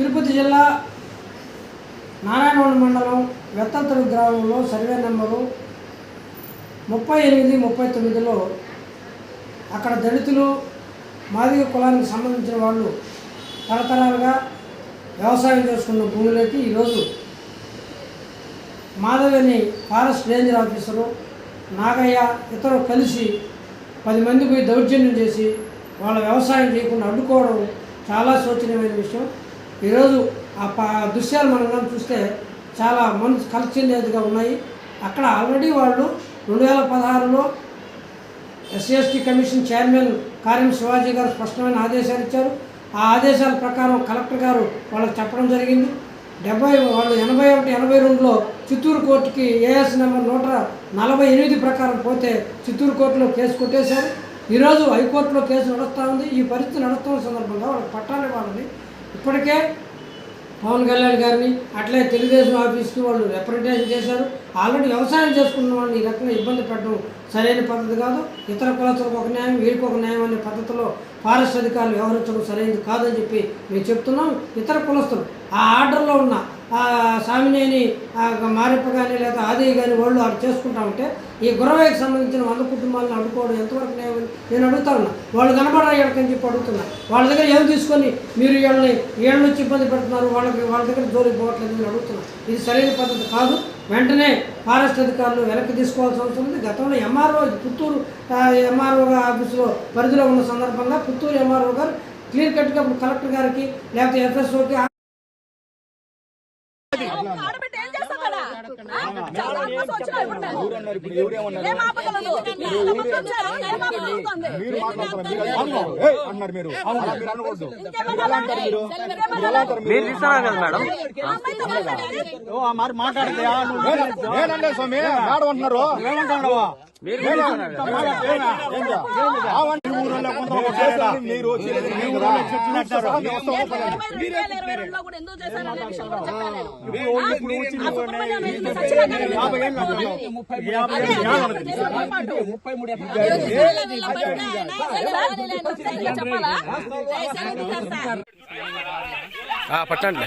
తిరుపతి జిల్లా నారాయణవరం మండలం వెత్తంతడు గ్రామంలో సర్వే నెంబరు ముప్పై ఎనిమిది ముప్పై తొమ్మిదిలో అక్కడ దళితులు మాదిగ కులానికి సంబంధించిన వాళ్ళు తరతరాలుగా వ్యవసాయం చేసుకున్న భూములకి ఈరోజు మాధవని ఫారెస్ట్ రేంజర్ ఆఫీసరు నాగయ్య ఇతరు కలిసి పది మంది పోయి దౌర్జన్యం చేసి వాళ్ళ వ్యవసాయం చేయకుండా అడ్డుకోవడం చాలా శోచనీయమైన విషయం. ఈరోజు ఆ దృశ్యాలు మనం కానీ చూస్తే చాలా మనసు కలిసిందేదిగా ఉన్నాయి. అక్కడ ఆల్రెడీ వాళ్ళు రెండు వేల పదహారులో ఎస్సీఎస్టీ కమిషన్ చైర్మన్ కార్యం శివాజీ గారు స్పష్టమైన ఆదేశాలు ఇచ్చారు. ఆ ఆదేశాల ప్రకారం కలెక్టర్ గారు వాళ్ళకి చెప్పడం జరిగింది. డెబ్బై వాళ్ళు ఎనభై ఒకటి ఎనభై రెండులో చిత్తూరు కోర్టుకి ఏఎస్ నెంబర్ నూట నలభై ఎనిమిది ప్రకారం పోతే చిత్తూరు కోర్టులో కేసు కొట్టేశారు. ఈరోజు హైకోర్టులో కేసు నడుస్తూ ఉంది. ఈ పరిస్థితి నడుస్తున్న సందర్భంగా వాళ్ళకి పట్టాలు ఇవ్వాలని ఇప్పటికే పవన్ కళ్యాణ్ గారిని అట్లే తెలుగుదేశం ఆఫీస్కి వాళ్ళు రిప్రజెంటేషన్ చేశారు. ఆల్రెడీ వ్యవసాయం చేసుకున్న వాళ్ళని ఈ రకంగా ఇబ్బంది పెట్టడం సరైన పద్ధతి కాదు. ఇతర కులస్తులకు ఒక న్యాయం వీరికి ఒక న్యాయం అనే పద్ధతిలో ఫారెస్ట్ అధికారులు వ్యవహరించడం సరైనది కాదని చెప్పి మేము చెప్తున్నాం. ఇతర కులస్తులు ఆ ఆర్డర్లో ఉన్న స్వామినేని మారెప్ప కానీ లేదా ఆది కానీ వాళ్ళు అటు చేసుకుంటా ఉంటే ఈ గురవైకి సంబంధించిన వంద కుటుంబాలను అడుకోవడం ఎంతవరకు నేను నేను అడుగుతా ఉన్నా. వాళ్ళు కనబడాయని చెప్పి అడుగుతున్నా. వాళ్ళ దగ్గర ఏం తీసుకొని మీరు వీళ్ళని వీళ్ళ నుంచి ఇబ్బంది పెడుతున్నారు వాళ్ళకి వాళ్ళ దగ్గర జోలికి పోవట్లేదు అని అడుగుతున్నా. ఇది సరైన పద్ధతి కాదు. వెంటనే ఫారెస్ట్ అధికారులు వెనక్కి తీసుకోవాల్సిన అవసరం ఉంది. గతంలో ఎంఆర్ఓ పుత్తూరు ఎంఆర్ఓ ఆఫీసులో పరిధిలో ఉన్న సందర్భంగా పుత్తూరు ఎంఆర్ఓ గారు క్లియర్ కట్గా కలెక్టర్ గారికి లేకపోతే ఎఫ్ఎస్ఓకి அடி అన్నారు మీరు. మీరు అనకూడదు కదా మేడం? మాట్లాడితే నేను- నేనన్నా స్వామి. మేడం అంటున్నారు. ఏమంటాడవా మీరు మీరు చేయలేదు మేము కదా. సహా వ్యవస్థ పట్టండి